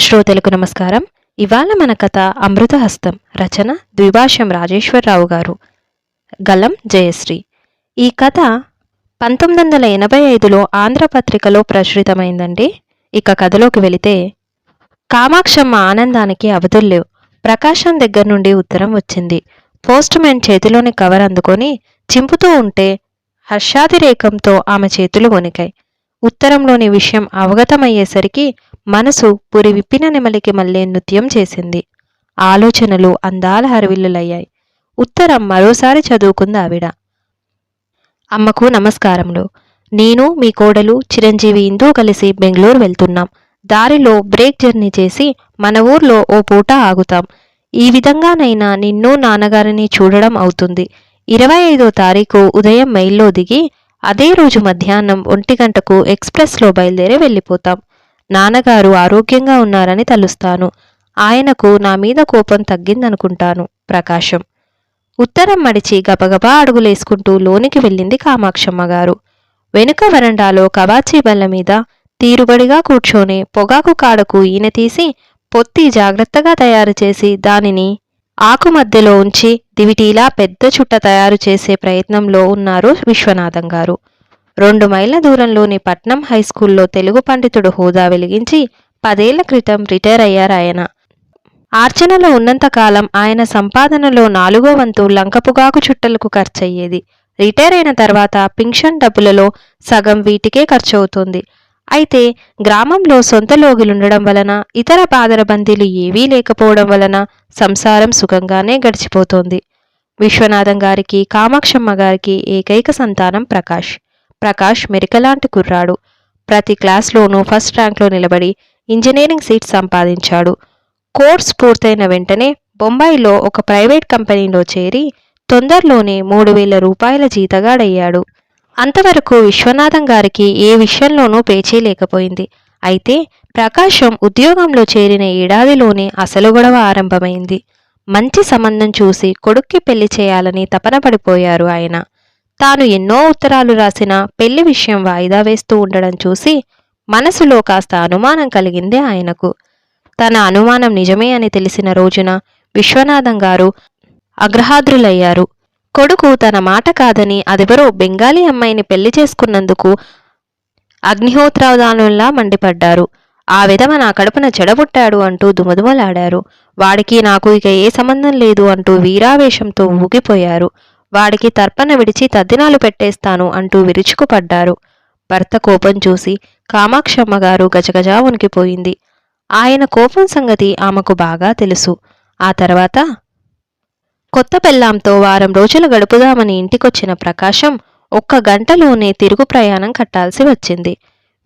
శ్రోతలకు నమస్కారం. ఇవాళ మన కథ అమృతహస్తం రచన ద్విభాష్యం రాజేశ్వరరావు గారు. గలం జయశ్రీ. ఈ కథ పంతొమ్మిది వందల ఎనభై ఐదులో ఆంధ్రపత్రికలో ప్రచురితమైందండి. ఇక కథలోకి వెళితే కామాక్షమ్మ ఆనందానికి అవధుల్లేవు ప్రకాశం దగ్గర నుండి ఉత్తరం వచ్చింది. పోస్ట్ మ్యాన్ చేతిలోని కవర్ అందుకొని చింపుతూ ఉంటే హర్షాతిరేకంతో ఆమె చేతులు వణికాయి. ఉత్తరంలోని విషయం అవగతమయ్యేసరికి మనసు పురి విప్పిన నెమలికి మళ్ళీ నృత్యం చేసింది. ఆలోచనలు అందాల హరవిల్లులయ్యాయి. ఉత్తరం మరోసారి చదువుకుంది ఆవిడ. అమ్మకు నమస్కారములు. నేను మీ కోడలు చిరంజీవి ఇందు కలిసి బెంగళూరు వెళ్తున్నాం. దారిలో బ్రేక్ జర్నీ చేసి మన ఊర్లో ఓ పూట ఆగుతాం. ఈ విధంగానైనా నిన్ను నాన్నగారిని చూడడం అవుతుంది. ఇరవై ఐదో తారీఖు ఉదయం మైల్లో దిగి అదే రోజు మధ్యాహ్నం ఒంటి గంటకు ఎక్స్ప్రెస్లో బయలుదేరి వెళ్ళిపోతాం. నాన్నగారు ఆరోగ్యంగా ఉన్నారని తలుస్తాను. ఆయనకు నా మీద కోపం తగ్గిందనుకుంటాను ప్రకాశం. ఉత్తరం మడిచి గబగబా అడుగులేసుకుంటూ లోనికి వెళ్ళింది కామాక్షమ్మ గారు వెనుక వరండాలో కవాచీ బల్ల మీద తీరుబడిగా కూర్చొని పొగాకు కాడకు ఈయన తీసి పొత్తి జాగ్రత్తగా తయారు చేసి దానిని ఆకు మధ్యలో ఉంచి దివిటీలా పెద్ద చుట్ట తయారు చేసే ప్రయత్నంలో ఉన్నారు విశ్వనాథం గారు రెండు మైళ్ళ దూరంలోని పట్నం హైస్కూల్లో తెలుగు పండితుడు హోదా వెలిగించి పదేళ్ళ క్రితం రిటైర్ అయ్యారు ఆయన. ఆర్చనలో ఉన్నంతకాలం ఆయన సంపాదనలో నాలుగో వంతు లంకపుగాకు చుట్టలకు ఖర్చయ్యేది. రిటైర్ అయిన తర్వాత పింక్షన్ డబ్బులలో సగం వీటికే ఖర్చవుతుంది. అయితే గ్రామంలో సొంత లోగిలుండడం వలన ఇతర బాదరబందీలు ఏవీ లేకపోవడం వలన సంసారం సుఖంగానే గడిచిపోతోంది. విశ్వనాథం గారికి కామాక్షమ్మ గారికి ఏకైక సంతానం ప్రకాష్. ప్రకాష్ మెరికలాంటి కుర్రాడు. ప్రతి క్లాస్లోనూ ఫస్ట్ ర్యాంక్లో నిలబడి ఇంజనీరింగ్ సీట్ సంపాదించాడు. కోర్స్ పూర్తయిన వెంటనే బొంబాయిలో ఒక ప్రైవేట్ కంపెనీలో చేరి తొందరలోనే మూడు వేల రూపాయల జీతగాడయ్యాడు. అంతవరకు విశ్వనాథం గారికి ఏ విషయంలోనూ పేచీ లేకపోయింది. అయితే ప్రకాశం ఉద్యోగంలో చేరిన ఏడాదిలోనే అసలు గొడవ ఆరంభమైంది. మంచి సంబంధం చూసి కొడుక్కి పెళ్ళి చేయాలని తపన పడిపోయారు ఆయన. తాను ఎన్నో ఉత్తరాలు రాసినా పెళ్ళి విషయం వాయిదా వేస్తూ ఉండడం చూసి మనసులో కాస్త అనుమానం కలిగింది ఆయనకు. తన అనుమానం నిజమే అని తెలిసిన రోజున విశ్వనాథం గారు అగ్రహాద్రులయ్యారు. కొడుకు తన మాట కాదని అదెవరో బెంగాలీ అమ్మాయిని పెళ్ళి చేసుకున్నందుకు అగ్నిహోత్రాదానుల్లా మండిపడ్డారు. ఆ విధవ నా కడుపున చెడబుట్టాడు అంటూ దుమదుమలాడారు. వాడికి నాకు ఇక ఏ సంబంధం లేదు అంటూ వీరావేశంతో ఊగిపోయారు. వాడికి తర్పణ విడిచి తద్దినాలు పెట్టేస్తాను అంటూ విరుచుకుపడ్డారు. భర్త కోపం చూసి కామాక్షమ్మ గారు గజగజా వణికిపోయింది. ఆయన కోపం సంగతి ఆమెకు బాగా తెలుసు. ఆ తర్వాత కొత్త పెళ్ళాంతో వారం రోజులు గడుపుదామని ఇంటికొచ్చిన ప్రకాశం ఒక్క గంటలోనే తిరుగు ప్రయాణం కట్టాల్సి వచ్చింది.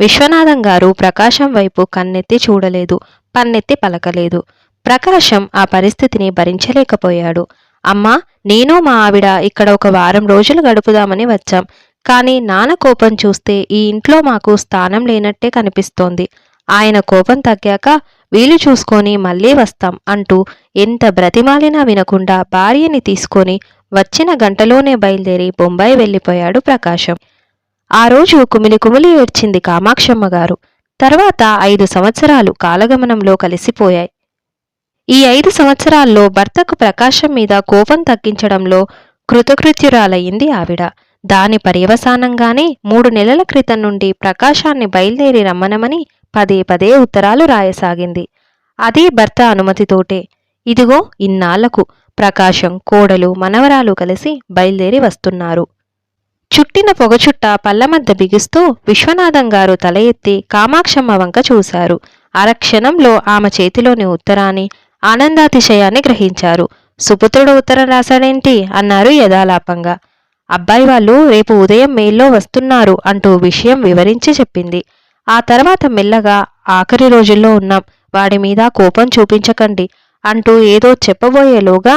విశ్వనాథం గారు ప్రకాశం వైపు కన్నెత్తి చూడలేదు పన్నెత్తి పలకలేదు. ప్రకాశం ఆ పరిస్థితిని భరించలేకపోయాడు. అమ్మా నేను మా ఆవిడ ఇక్కడ ఒక వారం రోజులు గడుపుదామని వచ్చాం. కానీ నాన్న కోపం చూస్తే ఈ ఇంట్లో మాకు స్థానం లేనట్టే కనిపిస్తోంది. ఆయన కోపం తగ్గాక వీలు చూసుకొని మళ్ళీ వస్తాం అంటూ ఎంత బ్రతిమాలినా వినకుండా భార్యని తీసుకొని వచ్చిన గంటలోనే బయలుదేరి బొంబాయి వెళ్ళిపోయాడు ప్రకాశం. ఆ రోజు కుమిలి కుమిలి ఏడ్చింది కామాక్షమ్మ గారు. తర్వాత ఐదు సంవత్సరాలు కాలగమనంలో కలిసిపోయాయి. ఈ ఐదు సంవత్సరాల్లో భర్తకు ప్రకాశం మీద కోపం తగ్గించడంలో కృతకృత్యురాలయ్యింది ఆవిడ. దాని పర్యవసానంగానే మూడు నెలల క్రితం నుండి ప్రకాశాన్ని బయలుదేరి రమ్మనమని పదే పదే ఉత్తరాలు రాయసాగింది. అదే భర్త అనుమతితోటే. ఇదిగో ఇన్నాళ్ళకు ప్రకాశం కోడలు మనవరాలు కలిసి బయలుదేరి వస్తున్నారు. చుట్టిన పొగచుట్ట పళ్ళ మధ్య బిగిస్తూ విశ్వనాథం గారు తల ఎత్తి కామాక్షమ్మ వంక చూశారు. అరక్షణంలో ఆమె చేతిలోని ఉత్తరాన్ని ఆనందాతిశయాన్ని గ్రహించారు. సుపుత్రుడు ఉత్తరం రాశాడేంటి? అన్నారు యథాలాపంగా. అబ్బాయి వాళ్ళు రేపు ఉదయం మెయిల్లో వస్తున్నారు అంటూ విషయం వివరించి చెప్పింది. ఆ తర్వాత మెల్లగా ఆఖరి రోజుల్లో ఉన్నాం వాడి మీద కోపం చూపించకండి అంటూ ఏదో చెప్పబోయేలోగా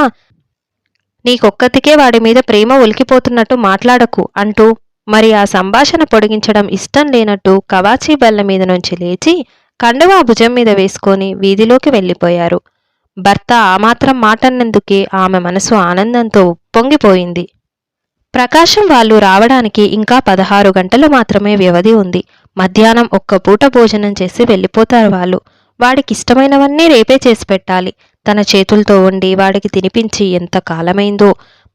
నీకొక్కతికే వాడి మీద ప్రేమ ఒలికిపోతున్నట్టు మాట్లాడకు అంటూ మరి ఆ సంభాషణ పొడిగించడం ఇష్టం లేనట్టు కవాచీ బల్ల మీద నుంచి లేచి కండువా భుజం మీద వేసుకొని వీధిలోకి వెళ్ళిపోయారు. భర్త ఆ మాత్రం మాటన్నందుకే? ఆమె మనసు ఆనందంతో ఉప్పొంగిపోయింది ప్రకాశం వాళ్ళు రావడానికి ఇంకా పదహారు గంటలు మాత్రమే వ్యవధి ఉంది. మధ్యాహ్నం ఒక్క పూట భోజనం చేసి వెళ్ళిపోతారు వాళ్ళు. వాడికి ఇష్టమైనవన్నీ రేపే చేసి పెట్టాలి. తన చేతులతో వండి వాడికి తినిపించి ఎంత కాలమైందో.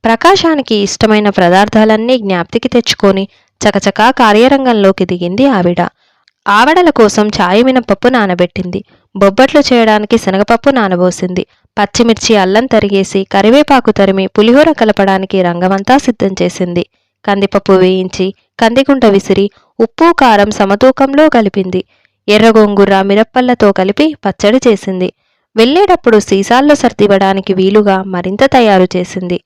ప్రకాశానికి ఇష్టమైన పదార్థాలన్నీ జ్ఞాప్తికి తెచ్చుకొని చకచకా కార్యరంగంలోకి దిగింది ఆవిడ. ఆవడల కోసం చాయి పప్పు నానబెట్టింది. బొబ్బట్లు చేయడానికి శనగపప్పు నానబోసింది. పచ్చిమిర్చి అల్లం తరిగేసి కరివేపాకు తరిమి పులిహోర కలపడానికి రంగమంతా సిద్ధం చేసింది. కందిపప్పు వేయించి కందిగుంట విసిరి ఉప్పు కారం సమతూకంలో కలిపింది. ఎర్రగోంగూర మిరప్పళ్ళతో కలిపి పచ్చడి చేసింది. వెళ్ళేటప్పుడు సీసాల్లో సర్దివ్వడానికి వీలుగా మరింత తయారు చేసింది.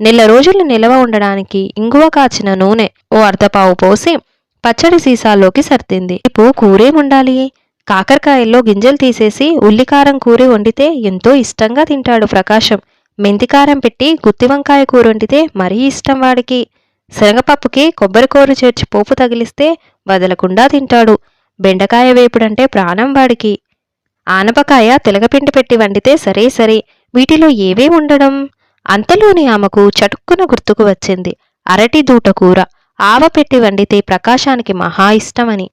నెల రోజులు నిలవ ఉండడానికి ఇంగువ కాచిన నూనె ఓ అర్ధపావు పోసి పచ్చడి సీసాల్లోకి సర్దింది. ఇప్పుడు కూరేముండాలి కాకరకాయల్లో గింజలు తీసేసి ఉల్లికారం కూర వండితే ఎంతో ఇష్టంగా తింటాడు ప్రకాశం. మెంతికారం పెట్టి గుత్తి వంకాయ కూర వండితే మరీ ఇష్టం వాడికి. శనగపప్పుకి కొబ్బరికూర చేర్చి పోపు తగిలిస్తే వదలకుండా తింటాడు. బెండకాయ వేపుడంటే ప్రాణం వాడికి. ఆనపకాయ తెలగపిండి పెట్టి వండితే సరే సరే వీటిలో ఏవే ఉండడం? అంతలోని ఆమెకు చటుక్కున గుర్తుకు వచ్చింది. అరటి దూట కూర. ఆవ పెట్టి వండితే ప్రకాశానికి మహా ఇష్టమని.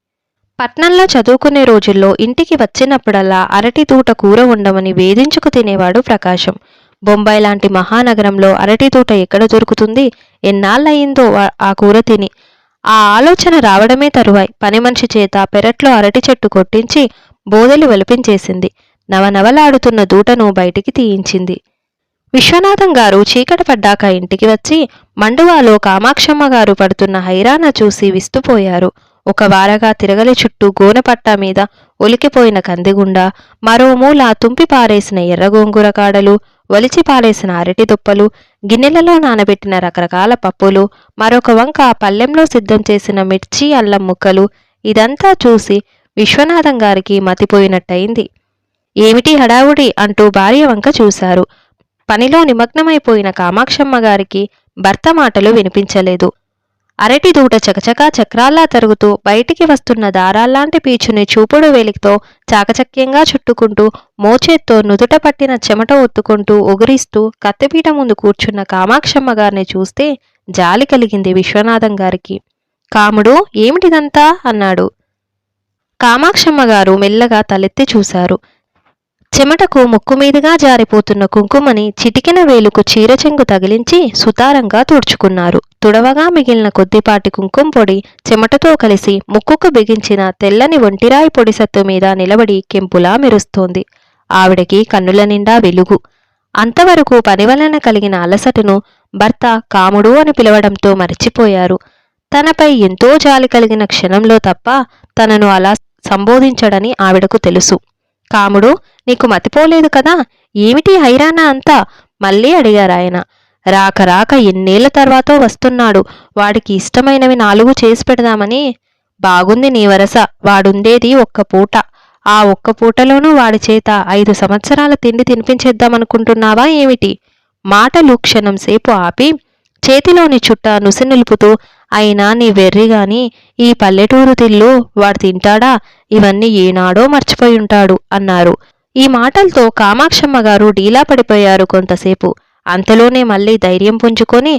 పట్నంలో చదువుకునే రోజుల్లో ఇంటికి వచ్చినప్పుడల్లా అరటి దూట కూర ఉండమని వేధించుకు తినేవాడు ప్రకాశం. బొంబాయి లాంటి మహానగరంలో అరటి దూట ఎక్కడ దొరుకుతుంది? ఎన్నాళ్ళయిందో ఆ కూర తిని. ఆ ఆలోచన రావడమే తరువాయి. పని మనిషి చేత పెరట్లో అరటి చెట్టు కొట్టించి బోదెలు వెలిపించేసింది. నవనవలాడుతున్న దూటను బయటికి తీయించింది. విశ్వనాథం గారు చీకటి పడ్డాక ఇంటికి వచ్చి మండువాలో కామాక్షమ్మ గారు పడుతున్న హైరాణ చూసి విస్తుపోయారు. ఒక వారగా తిరగలి చుట్టూ గోనెపట్టా మీద ఒలికిపోయిన కందిగుండ మరో మూల తుంపి పారేసిన ఎర్రగోంగూర కాడలు ఒలిచి పారేసిన అరటి దుప్పలు గిన్నెలలో నానబెట్టిన రకరకాల పప్పులు మరొక వంక పల్లెంలో సిద్ధం చేసిన మిర్చి అల్లం ముక్కలు ఇదంతా చూసి విశ్వనాథం గారికి మతిపోయినట్టయింది. ఏమిటి హడావుడి? అంటూ భార్య వంక చూశారు. పనిలో నిమగ్నమైపోయిన కామాక్షమ్మ గారికి భర్త మాటలు వినిపించలేదు. అరటి దూట చకచకా చక్రాల్లా తరుగుతూ బయటికి వస్తున్న దారాల్లాంటి పీచుని చూపుడు వేలితో చాకచక్యంగా చుట్టుకుంటూ మోచేత్తో నుదుట పట్టిన చెమట ఒత్తుకుంటూ ఉగురిస్తూ కత్తిపీట ముందు కూర్చున్న కామాక్షమ్మ గారిని చూస్తే జాలి కలిగింది విశ్వనాథం గారికి. కాముడు ఏమిటిదంతా? అన్నాడు. కామాక్షమ్మ గారు మెల్లగా తలెత్తి చూశారు. చెమటకు ముక్కు మీదుగా జారిపోతున్న కుంకుమని చిటికిన వేలుకు చీరచెంగు తగిలించి సుతారంగా తుడుచుకున్నారు. తుడవగా మిగిలిన కొద్దిపాటి కుంకుమ పొడి చెమటతో కలిసి ముక్కుకు బిగించిన తెల్లని ఒంటిరాయి పొడి సత్తు మీద నిలబడి కెంపులా మెరుస్తోంది. ఆవిడకి కన్నుల నిండా వెలుగు. అంతవరకు పని వలన కలిగిన అలసటను భర్త కాముడు అని పిలవడంతో మరిచిపోయారు. తనపై ఎంతో జాలి కలిగిన క్షణంలో తప్ప తనను అలా సంబోధించడని ఆవిడకు తెలుసు. కాముడు నీకు మతిపోలేదు కదా? ఏమిటి హైరానా అంతా? మళ్ళీ అడిగారాయన. రాక రాక ఎన్నేళ్ళ తర్వాత వస్తున్నాడు. వాడికి ఇష్టమైనవి నాలుగు చేసి పెడదామని. బాగుంది నీ వరస. వాడుండేది ఒక్క పూట. ఆ ఒక్క పూటలోనూ వాడి చేత ఐదు సంవత్సరాల తిండి తినిపించేద్దామనుకుంటున్నావా ఏమిటి? మాటలు క్షణం సేపు ఆపి చేతిలోని చుట్ట నుసి నిలుపుతూ అయినా నీ వెర్రిగాని ఈ పల్లెటూరు తిల్లు వాడు తింటాడా? ఇవన్నీ ఏనాడో మర్చిపోయి ఉంటాడు అన్నారు. ఈ మాటలతో కామాక్షమ్మ గారు డీలా పడిపోయారు కొంతసేపు. అంతలోనే మళ్ళీ ధైర్యం పుంజుకొని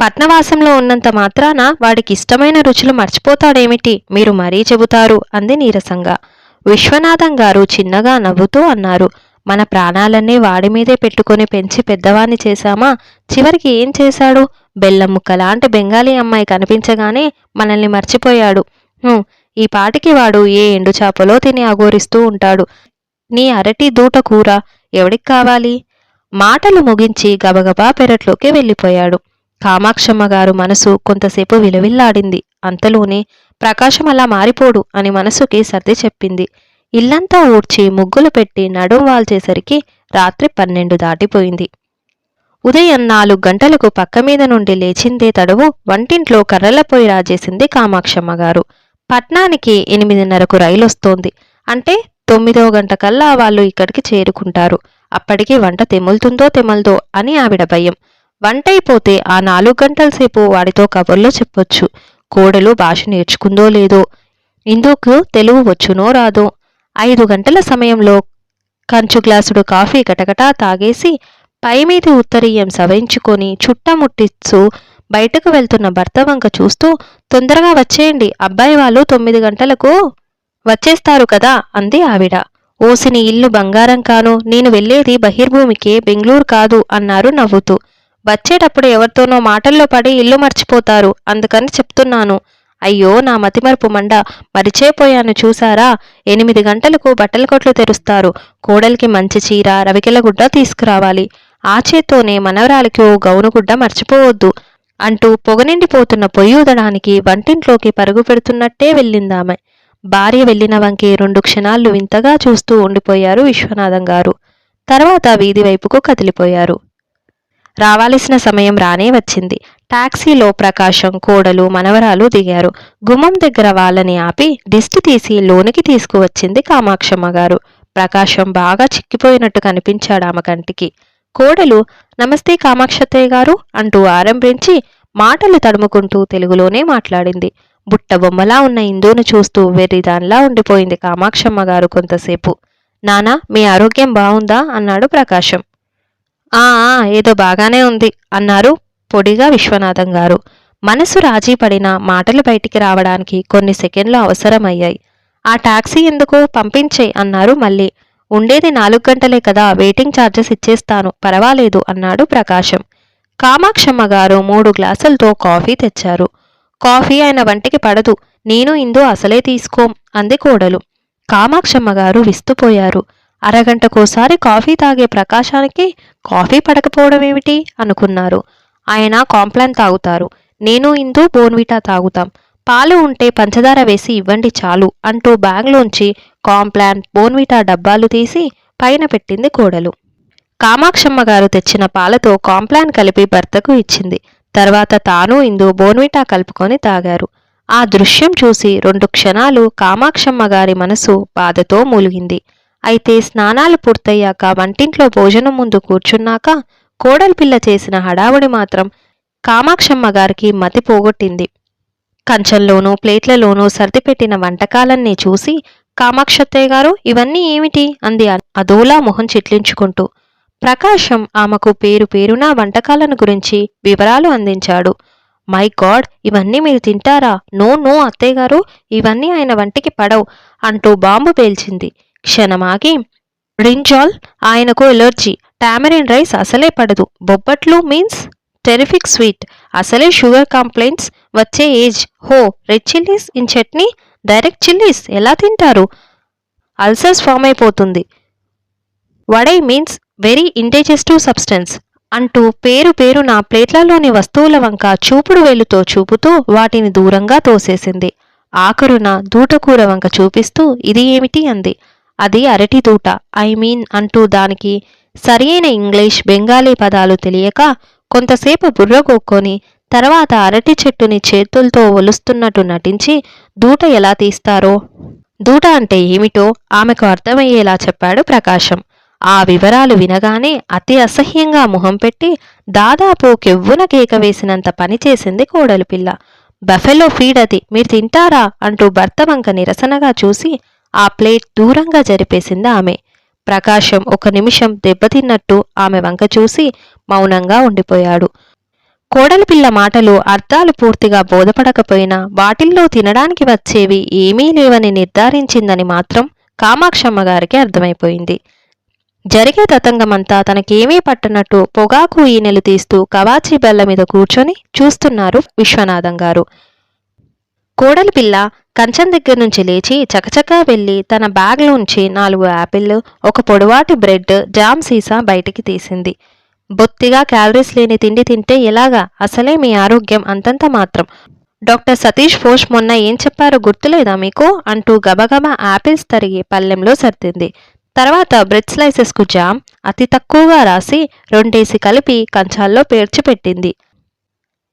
పట్నవాసంలో ఉన్నంత మాత్రాన వాడికి ఇష్టమైన రుచులు మర్చిపోతాడేమిటి? మీరు మరీ చెబుతారు అంది నీరసంగా. విశ్వనాథం గారు చిన్నగా నవ్వుతూ అన్నారు మన ప్రాణాలన్నీ వాడి మీదే పెట్టుకొని పెంచి పెద్దవాణ్ణి చేశామా? చివరికి ఏం చేశాడు? బెల్లం ముక్కలాంటి బెంగాలీ అమ్మాయి కనిపించగానే మనల్ని మర్చిపోయాడు. ఈ పాటికి వాడు ఏ ఎండు చేపలో తిని అఘోరిస్తూ ఉంటాడు. నీ అరటి దూట కూర ఎవడికి కావాలి? మాటలు ముగించి గబగబా పెరట్లోకి వెళ్ళిపోయాడు. కామాక్షమ్మ గారు మనసు కొంతసేపు విలవిల్లాడింది. అంతలోనే ప్రకాశం అలా మారిపోడు అని మనసుకి సర్ది చెప్పింది. ఇల్లంతా ఊడ్చి ముగ్గులు పెట్టి నడుం వాల్చేసరికి రాత్రి పన్నెండు దాటిపోయింది. ఉదయం నాలుగు గంటలకు పక్క మీద నుండి లేచిందే తడువు వంటింట్లో కర్రల పొయ్యి రాజేసింది కామాక్షమ్మ గారు. పట్నానికి ఎనిమిదిన్నరకు రైలు వస్తోంది అంటే తొమ్మిదో గంట కల్లా వాళ్ళు ఇక్కడికి చేరుకుంటారు. అప్పటికి వంట తెములుతుందో తెమలదో అని ఆవిడ భయం. వంట అయిపోతే ఆ నాలుగు గంటల సేపు వాడితో కబుర్లో చెప్పొచ్చు. కోడలు భాష నేర్చుకుందో లేదో ఇందుకు తెలుగు వచ్చునో రాదో. ఐదు గంటల సమయంలో కంచు గ్లాసుడు కాఫీ గటగటా తాగేసి పైమీది ఉత్తరీయం సవరించుకొని చుట్టముట్టిస్తూ బయటకు వెళ్తున్న భర్త వంక చూస్తూ తొందరగా వచ్చేయండి. అబ్బాయి వాళ్ళు తొమ్మిది గంటలకు వచ్చేస్తారు కదా అంది ఆవిడ. ఓసిని ఇల్లు బంగారం కాను నేను వెళ్ళేది బహిర్భూమికే బెంగళూరు కాదు అన్నారు నవ్వుతూ. వచ్చేటప్పుడు ఎవరితోనో మాటల్లో పడి ఇల్లు మర్చిపోతారు అందుకని చెప్తున్నాను. అయ్యో నా మతిమరుపు మండ మరిచేపోయాను చూసారా? ఎనిమిది గంటలకు బట్టల కొట్లు తెరుస్తారు. కోడలికి మంచి చీర రవికెలగుడ్డ తీసుకురావాలి. ఆ చేత్తోనే మనవరాలికి ఓ గౌనుగుడ్డ మర్చిపోవద్దు అంటూ పొగనిండిపోతున్న పొయ్యి ఊదడానికి వంటింట్లోకి పరుగు పెడుతున్నట్టే వెళ్ళిందామె. భార్య వెళ్ళిన వంకి రెండు క్షణాలు వింతగా చూస్తూ ఉండిపోయారు విశ్వనాథం గారు. తర్వాత వీధి వైపుకు కదిలిపోయారు. రావాల్సిన సమయం రానే వచ్చింది. టాక్సీలో ప్రకాశం కోడలు మనవరాలు దిగారు. గుమ్మం దగ్గర వాళ్ళని ఆపి దిష్టి తీసి లోనికి తీసుకువచ్చింది కామాక్షమ్మ గారు. ప్రకాశం బాగా చిక్కిపోయినట్టు కనిపించాడు ఆమె కంటికి. కోడలు నమస్తే కామాక్షత్తయ్య గారు అంటూ ఆరంభించి మాటలు తడుముకుంటూ తెలుగులోనే మాట్లాడింది. బుట్ట బొమ్మలా ఉన్న ఇందును చూస్తూ వెర్రిదానిలా ఉండిపోయింది కామాక్షమ్మ గారు కొంతసేపు. నానా మీ ఆరోగ్యం బావుందా అన్నాడు ప్రకాశం. ఆ ఏదో బాగానే ఉంది అన్నారు పొడిగా విశ్వనాథం గారు. మనసు రాజీ పడినా మాటలు బయటికి రావడానికి కొన్ని సెకండ్లు అవసరమయ్యాయి. ఆ టాక్సీ ఎందుకు? పంపించేయ్ అన్నారు మళ్ళీ. ఉండేది నాలుగు గంటలే కదా వెయిటింగ్ ఛార్జెస్ ఇచ్చేస్తాను పర్వాలేదు అన్నాడు ప్రకాశం. కామాక్షమ్మ గారు మూడు గ్లాసులతో కాఫీ తెచ్చారు. కాఫీ ఆయన వంటికి పడదు. నేను ఇందు అసలే తీసుకోం అంది కోడలు. కామాక్షమ్మ గారు విస్తుపోయారు. అరగంటకోసారి కాఫీ తాగే ప్రకాశానికి కాఫీ పడకపోవడం ఏమిటి అనుకున్నారు. ఆయన కాంప్లాన్ తాగుతారు. నేను ఇందు బోన్విటా తాగుతాం. పాలు ఉంటే పంచదార వేసి ఇవ్వండి చాలు అంటూ బ్యాగ్లోంచి కాంప్లాన్ బోన్విటా డబ్బాలు తీసి పైన పెట్టింది కోడలు. కామాక్షమ్మ గారు తెచ్చిన పాలతో కాంప్లాన్ కలిపి భర్తకు ఇచ్చింది. తర్వాత తాను ఇందు బోన్విటా కలుపుకొని తాగారు. ఆ దృశ్యం చూసి రెండు క్షణాలు కామాక్షమ్మ గారి మనసు బాధతో మూలిగింది. అయితే స్నానాలు పూర్తయ్యాక వంటింట్లో భోజనం ముందు కూర్చున్నాక కోడలి పిల్ల చేసిన హడావుడి మాత్రం కామాక్షమ్మ గారికి మతి పోగొట్టింది. కంచంలోనూ ప్లేట్లలోనూ సర్దిపెట్టిన వంటకాలన్నీ చూసి కామాక్షత్తయ్య గారు ఇవన్నీ ఏమిటి? అంది అదోలా మొహం చిట్లించుకుంటూ. ప్రకాశం ఆమెకు పేరు పేరునా వంటకాలను గురించి వివరాలు అందించాడు. మై గాడ్ ఇవన్నీ మీరు తింటారా? నో నో అత్తయ్యగారు ఇవన్నీ ఆయన వంటికి పడవు అంటూ బాంబు పేల్చింది. క్షణమాగి రింజాల్ ఆయనకు ఎలర్జీ టామరిన్ రైస్ అసలే పడదు. బొబ్బట్లు మీన్స్ టెరిఫిక్ స్వీట్ అసలే షుగర్ కంప్లైంట్స్ వచ్చే age. Oh red chillies in chutney? Direct chillies? ఎలా తింటారు? అల్సర్స్ ఫామ్ అయిపోతుంది. Vadai means very indigestive substance అంటూ పేరు పేరు నా ప్లేట్లలోని వస్తువుల వంక చూపుడు వేలుతో చూపుతూ వాటిని దూరంగా తోసేసింది. ఆఖరున దూటకూర వంక చూపిస్తూ ఇది ఏమిటి అంది. అది అరటి దూట ఐ మీన్ అంటూ దానికి సరియైన ఇంగ్లీష్ బెంగాలీ పదాలు తెలియక కొంతసేపు బుర్రగొక్కొని తర్వాత అరటి చెట్టుని చేతులతో ఒలుస్తున్నట్టు నటించి దూట ఎలా తీస్తారో? దూట అంటే ఏమిటో ఆమెకు అర్థమయ్యేలా చెప్పాడు ప్రకాశం. ఆ వివరాలు వినగానే అతి అసహ్యంగా మొహం పెట్టి దాదాపు కెవ్వున కేక వేసినంత పనిచేసింది పిల్ల. బఫెలో ఫీడ్ అది. మీరు తింటారా? అంటూ భర్త వంక నిరసనగా చూసి ఆ ప్లేట్ దూరంగా జరిపేసింది ఆమె. ప్రకాశం ఒక నిమిషం దెబ్బతిన్నట్టు ఆమె వంక చూసి మౌనంగా ఉండిపోయాడు. కోడలి పిల్ల మాటలు అర్థాలు పూర్తిగా బోధపడకపోయినా వాటిల్లో తినడానికి వచ్చేవి ఏమీ లేవని నిర్ధారించిందని మాత్రం కామాక్షమ్మ గారికి అర్థమైపోయింది. జరిగే తతంగమంతా తనకేమీ పట్టనట్టు పొగాకు ఈనెలు తీస్తూ కవాచీ బెల్ల మీద కూర్చొని చూస్తున్నారు విశ్వనాథం గారు. కోడలి పిల్ల కంచం దగ్గర నుంచి లేచి చకచకా వెళ్ళి తన బ్యాగ్లోంచి నాలుగు యాపిల్ ఒక పొడవాటి బ్రెడ్ జామ్ సీసా బయటికి తీసింది. బొత్తిగా క్యాలరీస్ లేని తిండి తింటే ఎలాగా? అసలే మీ ఆరోగ్యం అంతంత మాత్రం. డాక్టర్ సతీష్ ఫోష్ మొన్న ఏం చెప్పారో గుర్తులేదా మీకు? అంటూ గబగబా యాపిల్స్ తరిగి పల్లెంలో సర్దింది. తర్వాత బ్రెడ్ స్లైసెస్కు జామ్ అతి తక్కువగా రాసి రెండేసి కలిపి కంచాల్లో పేర్చి పెట్టింది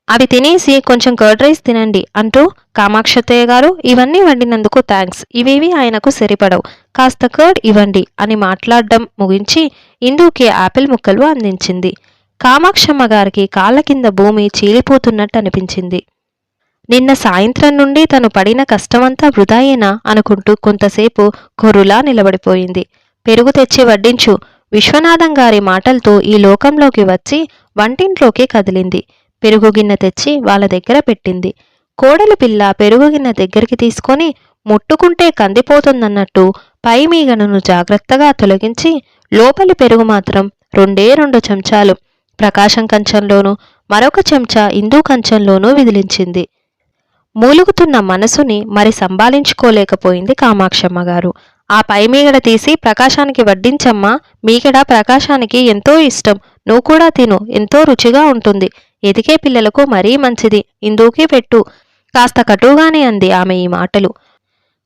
అవి తినేసి కొంచెం కర్డ్ రైస్ తినండి అంటూ కామాక్షతయ్య గారు ఇవన్నీ వండినందుకు థ్యాంక్స్ ఇవేవి ఆయనకు సరిపడవు. కాస్త కర్డ్ ఇవ్వండి అని మాట్లాడడం ముగించి ఇందుకే ఆపిల్ ముక్కలు అందించింది. కామాక్షమ్మ గారికి కాళ్ళ కింద భూమి చీలిపోతున్నట్టు అనిపించింది. నిన్న సాయంత్రం నుండి తను పడిన కష్టమంతా వృధాయేనా అనుకుంటూ కొంతసేపు కొరులా నిలబడిపోయింది. పెరుగు తెచ్చి వడ్డించు. విశ్వనాథం గారి మాటలతో ఈ లోకంలోకి వచ్చి వంటింట్లోకి కదిలింది. పెరుగు గిన్నె తెచ్చి వాళ్ళ దగ్గర పెట్టింది. కోడలి పిల్ల పెరుగు గిన్నె దగ్గరికి తీసుకొని ముట్టుకుంటే కందిపోతుందన్నట్టు పై మీగనను జాగ్రత్తగా తొలగించి లోపలి పెరుగు మాత్రం రెండే రెండు చెంచాలు ప్రకాశం కంచంలోనూ మరొక చెంచా ఇందూ కంచంలోనూ విదిలించింది. మూలుగుతున్న మనసుని మరి సంభాళించుకోలేకపోయింది కామాక్షమ్మ గారు. ఆ పై మీగడ తీసి ప్రకాశానికి వడ్డించమ్మా. మీగడ ప్రకాశానికి ఎంతో ఇష్టం. నువ్వు కూడా తిను. ఎంతో రుచిగా ఉంటుంది. ఎదిగే పిల్లలకు మరీ మంచిది. ఇందుకే పెట్టు. కాస్త కటువుగానే అంది ఆమె ఈ మాటలు.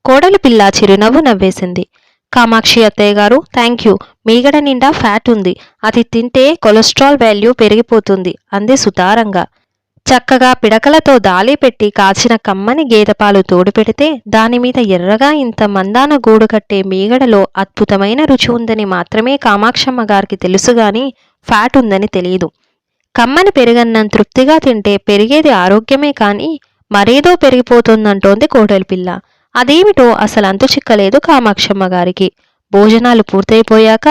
కోడలి పిల్ల చిరునవ్వు నవ్వేసింది. కామాక్షి అత్తయ్య గారు థ్యాంక్ యూ. మీగడ నిండా ఫ్యాట్ ఉంది. అది తింటే కొలెస్ట్రాల్ వాల్యూ పెరిగిపోతుంది. అంది సుతారంగా. చక్కగా పిడకలతో దాలి పెట్టి కాచిన కమ్మని గేదెపాలు తోడు పెడితే దానిమీద ఎర్రగా ఇంత మందాన గూడు కట్టే మీగడలో అద్భుతమైన రుచి ఉందని మాత్రమే కామాక్షమ్మ గారికి తెలుసుగాని ఫ్యాట్ ఉందని తెలియదు. కమ్మని పెరుగన్నం తృప్తిగా తింటే పెరిగేది ఆరోగ్యమే కాని మరేదో పెరిగిపోతుందంటోంది కోడలి పిల్ల. అదేమిటో అసలు అంతు చిక్కలేదు కామాక్షమ్మ గారికి. భోజనాలు పూర్తయిపోయాక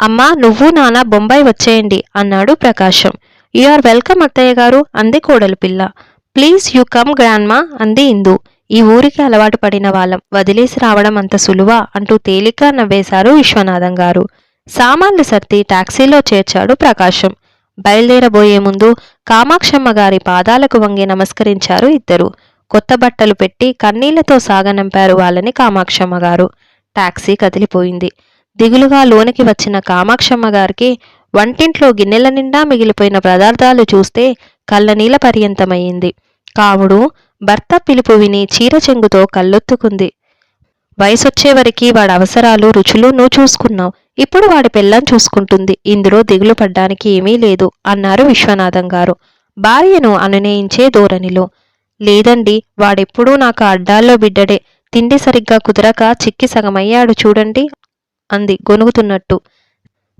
అమ్మా నువ్వు నాన్న బొంబాయి వచ్చేయండి అన్నాడు ప్రకాశం. యు ఆర్ వెల్కమ్ అత్తయ్య గారు. అంది కోడలి పిల్ల. ప్లీజ్ యు కమ్ గ్రాండ్మా అంది ఇందు. ఈ ఊరికి అలవాటు పడిన వాళ్ళం. వదిలేసి రావడం అంత సులువా? అంటూ తేలిక నవ్వేశారు విశ్వనాథం గారు. సామాన్లు సర్ది టాక్సీలో చేర్చాడు ప్రకాశం. బయలుదేరబోయే ముందు కామాక్షమ్మ గారి పాదాలకు వంగి నమస్కరించారు ఇద్దరు. కొత్త బట్టలు పెట్టి కన్నీళ్ళతో సాగనంపారు వాళ్ళని కామాక్షమ్మ గారు. టాక్సీ కదిలిపోయింది. దిగులుగా లోనికి వచ్చిన కామాక్షమ్మ గారికి వంటింట్లో గిన్నెల నిండా మిగిలిపోయిన పదార్థాలు చూస్తే కళ్ళనీల పర్యంతమయ్యింది. కావుడు భర్త పిలుపు విని చీర చెంగుతో కళ్ళొత్తుకుంది. వయసొచ్చేవరికి వాడి అవసరాలు రుచులు నువ్వు చూసుకున్నావు. ఇప్పుడు వాడి పెళ్ళం చూసుకుంటుంది. ఇందులో దిగులు పడ్డానికి ఏమీ లేదు అన్నారు విశ్వనాథం గారు. భార్యను అనునయించే ధోరణిలో. లేదండి వాడెప్పుడూ నాకు అడ్డాల్లో బిడ్డడే. తిండి సరిగ్గా కుదరక చిక్కి సగమయ్యాడు చూడండి అంది గొనుగుతున్నట్టు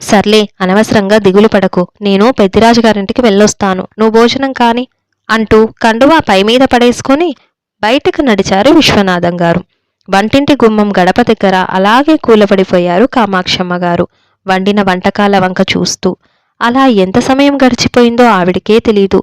సర్లే అనవసరంగా దిగులు పడకు. నేను పెద్దిరాజు గారింటికి వెళ్ళొస్తాను. నువ్వు భోజనం కాని అంటూ కండువా పై మీద పడేసుకుని బయటకు నడిచారు విశ్వనాథం గారు. వంటింటి గుమ్మం గడప దగ్గర అలాగే కూలబడిపోయారు కామాక్షమ్మ గారు. వండిన వంటకాల వంక చూస్తూ. అలా ఎంత సమయం గడిచిపోయిందో ఆవిడికే తెలీదు.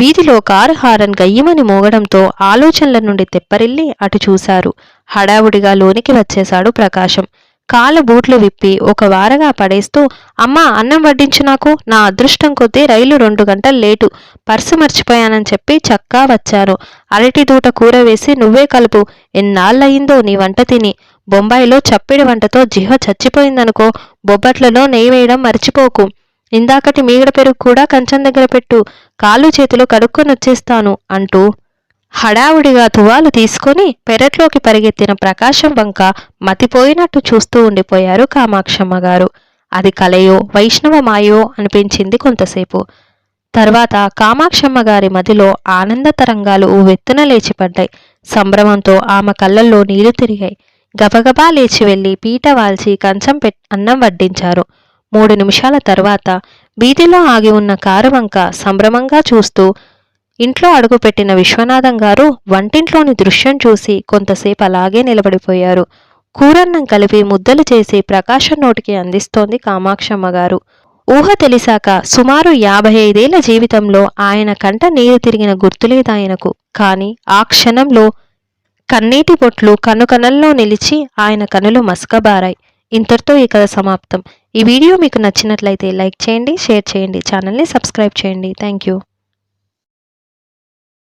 వీధిలో కారు హారన్ గయ్యమని మోగడంతో ఆలోచనల నుండి తెప్పరిల్లి అటు చూశారు. హడావుడిగా లోనికి వచ్చేశాడు ప్రకాశం. కాళ్ళ బూట్లు విప్పి ఒక వారగా పడేస్తూ అమ్మా అన్నం వడ్డించు నాకు. నా అదృష్టం కొద్దీ రైలు రెండు గంటలు లేటు. పర్సు మర్చిపోయానని చెప్పి చక్కా వచ్చారు. అరటి దూట కూర వేసి నువ్వే కలుపు. ఎన్నాళ్ళయిందో నీ వంట తిని. బొంబాయిలో చప్పిడి వంటతో జిహ చచ్చిపోయిందనుకో బొబ్బట్లలో నెయ్యి వేయడం మర్చిపోకు. ఇందాకటి మీగడ పెరుగు కూడా కంచం దగ్గర పెట్టు. కాలు చేతులు కడుక్కొని వచ్చేస్తాను అంటూ హడావుడిగా తువాలు తీసుకొని పెరట్లోకి పరిగెత్తిన ప్రకాశం వంక మతిపోయినట్టు చూస్తూ ఉండిపోయారు కామాక్షమ్మ గారు. అది కలయో వైష్ణవ మాయో అనిపించింది కొంతసేపు. తర్వాత కామాక్షమ్మ గారి మదిలో ఆనంద తరంగాలు వెత్తున లేచిపడ్డాయి. సంభ్రమంతో ఆమె కళ్ళల్లో నీరు తిరిగాయి. గబగబా లేచి వెళ్ళి పీట వాల్చి కంచం పెట్ అన్నం వడ్డించారు. మూడు నిమిషాల తర్వాత వీధిలో ఆగి ఉన్న కారు వంక సంభ్రమంగా చూస్తూ ఇంట్లో అడుగుపెట్టిన విశ్వనాథం గారు వంటింట్లోని దృశ్యం చూసి కొంతసేపు అలాగే నిలబడిపోయారు. కూరన్నం కలిపి ముద్దలు చేసి ప్రకాశం నోటికి అందిస్తోంది కామాక్షమ్మ గారు. ఊహ తెలిసాక సుమారు యాభై ఐదేళ్ళ జీవితంలో ఆయన కంట నీరు తిరిగిన గుర్తులేదాయనకు కాని ఆ క్షణంలో కన్నీటి బొట్లు కనుకనల్లో నిలిచి ఆయన కనులు మసకబారాయి. ఇంతటితో ఈ కథ సమాప్తం. ఈ వీడియో మీకు నచ్చినట్లయితే లైక్ చేయండి షేర్ చేయండి ఛానల్ని సబ్స్క్రైబ్ చేయండి. Thank you.